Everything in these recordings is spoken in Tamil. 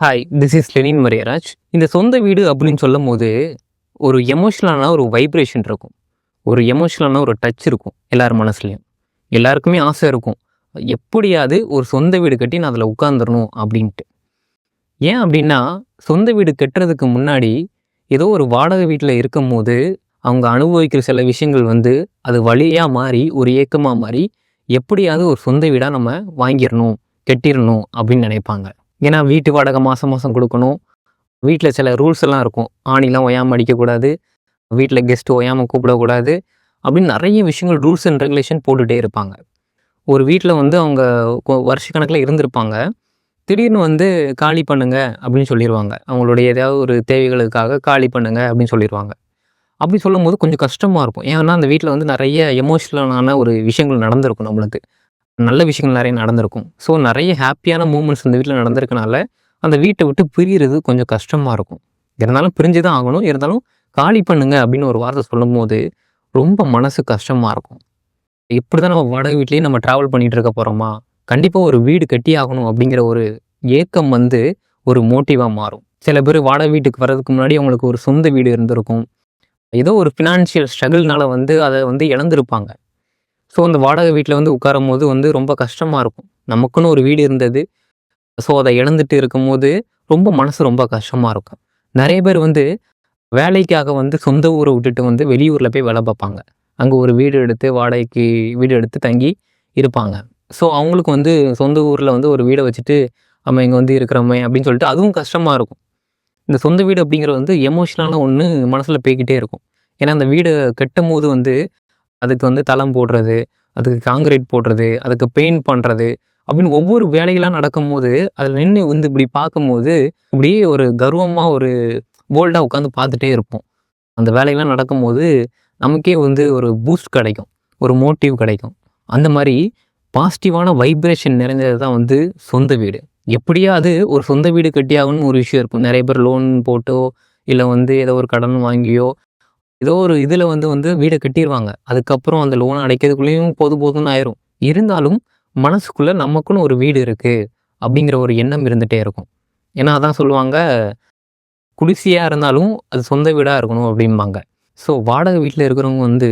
Hi this is Lenin Mariyaraj இந்த சொந்த வீடு அப்படின்னு சொல்லும் போது ஒரு எமோஷ்னலான ஒரு வைப்ரேஷன் இருக்கும். ஒரு எமோஷ்னலான ஒரு டச் இருக்கும் எல்லார் மனசுலையும். எல்லாருக்குமே ஆசை இருக்கும். எப்படியாவது ஒரு சொந்த வீடு கட்டி நான் அதில் உட்காந்துடணும் அப்படின்ட்டு. ஏன் அப்படின்னா சொந்த வீடு கட்டுறதுக்கு முன்னாடி ஏதோ ஒரு வாடகை வீட்டில் இருக்கும் போது அவங்க அனுபவிக்கிற சில விஷயங்கள் வந்து அது வழியாக மாறி ஒரு ஏக்கமாக மாறி எப்படியாவது ஒரு சொந்த வீடாக நம்ம வாங்கிடணும் கட்டிடணும் அப்படின்னு நினைப்பாங்க. ஏன்னா வீட்டு வாடகை மாதம் மாதம் கொடுக்கணும். வீட்டில் சில ரூல்ஸ் எல்லாம் இருக்கும். ஆணிலாம் ஒயாமல் அடிக்கக்கூடாது. வீட்டில் கெஸ்ட்டு ஒயாமல் கூப்பிடக்கூடாது. அப்படின்னு நிறைய விஷயங்கள் ரூல்ஸ் அண்ட் ரெகுலேஷன் போட்டுகிட்டே இருப்பாங்க. ஒரு வீட்டில் வந்து அவங்க வருஷக்கணக்கில் இருந்திருப்பாங்க. திடீர்னு வந்து காலி பண்ணுங்க அப்படின்னு சொல்லிடுவாங்க அவங்களுடைய ஏதாவது ஒரு தேவைகளுக்காக காலி பண்ணுங்க அப்படின்னு சொல்லிடுவாங்க அப்படி சொல்லும் போது கொஞ்சம் கஷ்டமாக இருக்கும். ஏன்னா அந்த வீட்டில் வந்து நிறைய எமோஷ்னலான ஒரு விஷயங்கள் நடந்திருக்கும் நம்மளுக்கு. நல்ல விஷயங்கள் நிறைய நடந்திருக்கும். ஸோ நிறைய ஹாப்பியான மூமெண்ட்ஸ் அந்த வீட்டில் நடந்திருக்கனால அந்த வீட்டை விட்டு பிரியறது கொஞ்சம் கஷ்டமாக இருக்கும். இருந்தாலும் பிரிஞ்சு தான் ஆகணும். இருந்தாலும் காலி பண்ணுங்க அப்படின்னு ஒரு வார்த்தை சொல்லும்போது ரொம்ப மனசு கஷ்டமாக இருக்கும். இப்படி தான் நம்ம வாடகை வீட்லேயே நம்ம ட்ராவல் பண்ணிகிட்டு இருக்க போகிறோமா கண்டிப்பாக ஒரு வீடு கட்டி ஆகணும் அப்படிங்கிற ஒரு ஏக்கம் வந்து ஒரு மோட்டிவாக மாறும். சில பேர் வாடகை வீட்டுக்கு வர்றதுக்கு முன்னாடி அவங்களுக்கு ஒரு சொந்த வீடு இருந்திருக்கும். ஏதோ ஒரு ஃபினான்ஷியல் ஸ்ட்ரகிள்னால வந்து அதை வந்து இழந்திருப்பாங்க. ஸோ அந்த வாடகை வீட்டில் வந்து உட்காரும் போது வந்து ரொம்ப கஷ்டமாக இருக்கும். நமக்குன்னு ஒரு வீடு இருந்தது. ஸோ அதை இழந்துட்டு இருக்கும்போது ரொம்ப மனசு ரொம்ப கஷ்டமாக இருக்கும். நிறைய பேர் வந்து வேலைக்காக வந்து சொந்த ஊரை விட்டுட்டு வந்து வெளியூரில் போய் வேலை பார்ப்பாங்க. அங்கே ஒரு வீடு எடுத்து வாடகைக்கு வீடு எடுத்து தங்கி இருப்பாங்க. ஸோ அவங்களுக்கு வந்து சொந்த ஊரில் வந்து ஒரு வீடை வச்சுட்டு நம்ம இங்கே வந்து இருக்கிறோமே அப்படின்னு சொல்லிட்டு அதுவும் கஷ்டமாக இருக்கும். இந்த சொந்த வீடு அப்படிங்கிறது வந்து எமோஷ்னலான ஒன்று மனசில் போய்கிட்டே இருக்கும். ஏன்னா அந்த வீடை கட்டும் போது வந்து அதுக்கு வந்து தளம் போடுறது அதுக்கு காங்கிரீட் போடுறது அதுக்கு பெயிண்ட் பண்ணுறது அப்படின்னு ஒவ்வொரு வேலைகளாக நடக்கும்போது அதில் நின்று வந்து இப்படி பார்க்கும்போது இப்படியே ஒரு கர்வமாக ஒரு போல்டாக உட்காந்து பார்த்துட்டே இருப்போம். அந்த வேலையெல்லாம் நடக்கும்போது நமக்கே வந்து ஒரு பூஸ்ட் கிடைக்கும் ஒரு மோட்டிவ் கிடைக்கும். அந்த மாதிரி பாசிட்டிவான வைப்ரேஷன் நிறைந்தது தான் வந்து சொந்த வீடு. எப்படியாவது ஒரு சொந்த வீடு கட்டியாகணும்னு ஒரு விஷயம் இருக்கும். நிறைய பேர் லோன் போட்டோ இல்லை வந்து ஏதோ ஒரு கடன் வாங்கியோ ஏதோ ஒரு இதில் வந்து வந்து வீடை கட்டிடுவாங்க அதுக்கப்புறம் அந்த லோனை அடைக்கிறதுக்குள்ளேயும் போது போதும்னு ஆயிரும். இருந்தாலும் மனசுக்குள்ளே நமக்குன்னு ஒரு வீடு இருக்குது அப்படிங்கிற ஒரு எண்ணம் இருந்துகிட்டே இருக்கும். ஏன்னா அதான் சொல்லுவாங்க குடிசையாக இருந்தாலும் அது சொந்த வீடாக இருக்கணும் அப்படிம்பாங்க. ஸோ வாடகை வீட்டில் இருக்கிறவங்க வந்து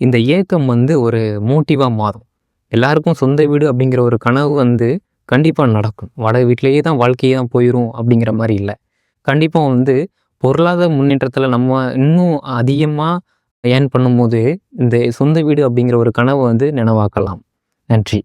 இந்த ஏக்கம் வந்து ஒரு மோட்டிவாக மாறும். எல்லாருக்கும் சொந்த வீடு அப்படிங்கிற ஒரு கனவு வந்து கண்டிப்பாக நடக்கும். வாடகை வீட்டிலேயே தான் வாழ்க்கையே தான் போயிடும் அப்படிங்கிற மாதிரி இல்லை. கண்டிப்பாக வந்து பொருளாதார முன்னேற்றத்தில் நம்ம இன்னும் அதிகமாக ஏர்ன் பண்ணும்போது இந்த சொந்த வீடு அப்படிங்கிற ஒரு கனவை வந்து நினைவாக்கலாம். நன்றி.